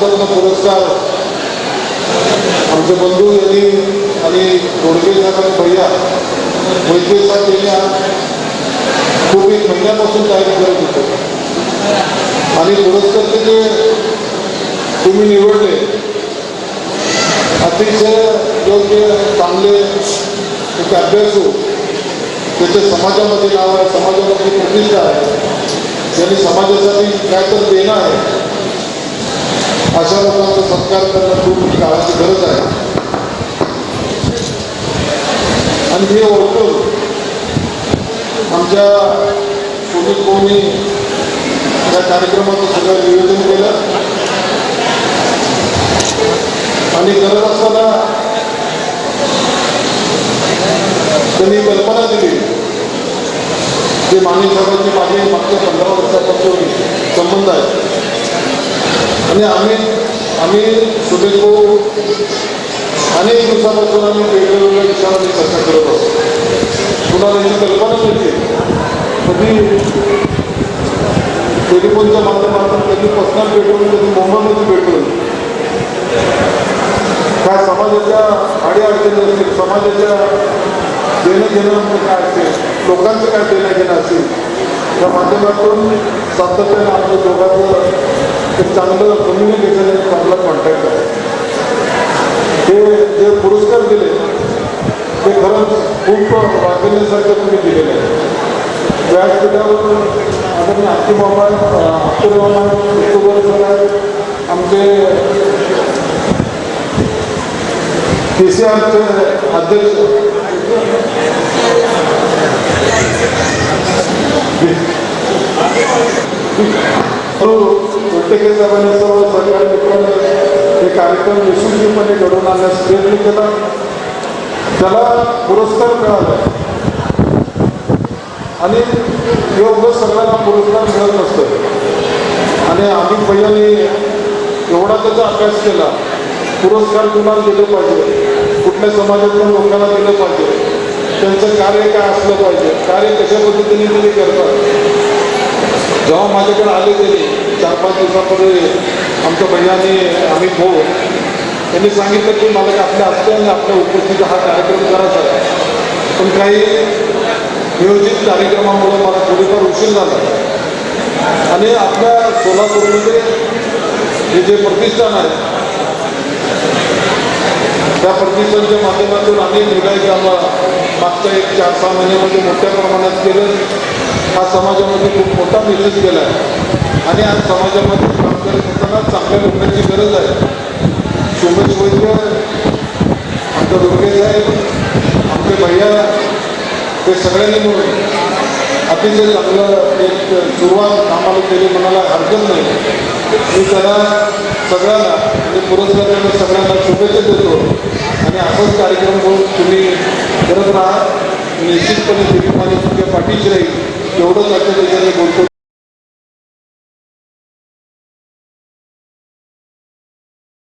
भारतरत्न पुरस्कार. आमचे बंधू यांनी आणि गोडके आणि भैया वैद्य साहेब यांनी खूप एक महिन्यापासून तयारी करत होते. आणि पुरस्कार जे तुम्ही निवडले अतिशय योग्य चांगले एक अभ्यासू त्याचे समाजामध्ये नाव आहे समाजामध्ये प्रतिष्ठा आहे. त्यांनी समाजासाठी काय तर देणं आहे. अशा लोकांचा सत्कार करणं खूप काळाची गरज आहे. आणि हे ओळखून आमच्या सुमित भाऊनी या कार्यक्रमाचं सगळं नियोजन केलं. आणि गरज असताना त्यांनी कल्पना दिली. जे माने साहेबांची माझे मागच्या पंधरा वर्षापासून संबंध आहे. आणि आम्ही आम्ही शुभेच्छू अनेक दिवसापासून आम्ही वेगवेगळ्या विषयामध्ये चर्चा करत असतो तुम्हाला ही कल्पना मिळते कधी टेलिफोनच्या माध्यमातून कधी पर्सनल भेटून कधी मुंबईमध्ये भेटून. काय समाजाच्या अडीअडचणी असतील समाजाच्या देणं घेणं काय असेल लोकांचं काय देणं घेणं असेल त्या माध्यमातून सातत्यानं आपल्या दोघांचं ते चांगलं कम्युनिकेशन एक चांगला कॉन्टॅक्ट आहे. ते जे पुरस्कार दिले ते खरंच खूप वाचण्यासारखं तुम्ही दिलेलं आहे. व्यासपीठावर आता मी आत्ती मामा अब्दुल मामा युट्यूबर सर आमचे के सी आरचे अध्यक्ष. हो, प्रत्येक साहेबांनी सर्व लोकांनी हे कार्यक्रम यशस्वीपणे घडवून आणण्यास प्रयत्न केला. त्याला पुरस्कार मिळाला. आणि योग्य सगळ्यांना पुरस्कार मिळत असतो. आणि अमित भैयानी एवढा त्याचा अभ्यास केला. पुरस्कार कुणाला दिले पाहिजे? कुठल्या समाजातून लोकांना दिलं पाहिजे? त्यांचं कार्य काय असलं पाहिजे? कार्य कशा पद्धतीने ते करतात जेव्हा माझ्याकडे आले त्यांनी चार पाच दिवसापूर्वी आमच्या भैयाने अमित भाऊ त्यांनी सांगितलं की मला आपल्या असल्याने आपल्या उपस्थितीचा हा कार्यक्रम करायचा आहे. पण काही नियोजित कार्यक्रमामुळे मला थोडीफार उशीर झाला. आणि आपल्या सोलापूरमध्ये हे जे प्रतिष्ठान आहे त्या प्रतिष्ठानच्या माध्यमातून अनेक निघायचे आम्हाला मागच्या एक चार सहा महिन्यामध्ये मोठ्या प्रमाणात केलं. हा समाजामध्ये खूप मोठा मेसेज गेला आहे आणि आज समाजामध्ये काम करत असताना चांगल्या लोकांची गरज आहे. सुमेश वैद्य आमच्या दुर्गे साहेब आमचे भैया ते सगळ्यांनी मिळून अतिशय चांगलं एक सुरुवात आम्हाला केली म्हणायला हरकत नाही. मी त्याला सगळ्यांना म्हणजे पुरस्कारांना सगळ्यांना शुभेच्छा देतो. आणि असाच कार्यक्रम करून तुम्ही करत राहा. निश्चितपणे दिलीप माझ्या तुमच्या पाठीशी राहील. एवढंच आजच्या दिवसाने बोलतो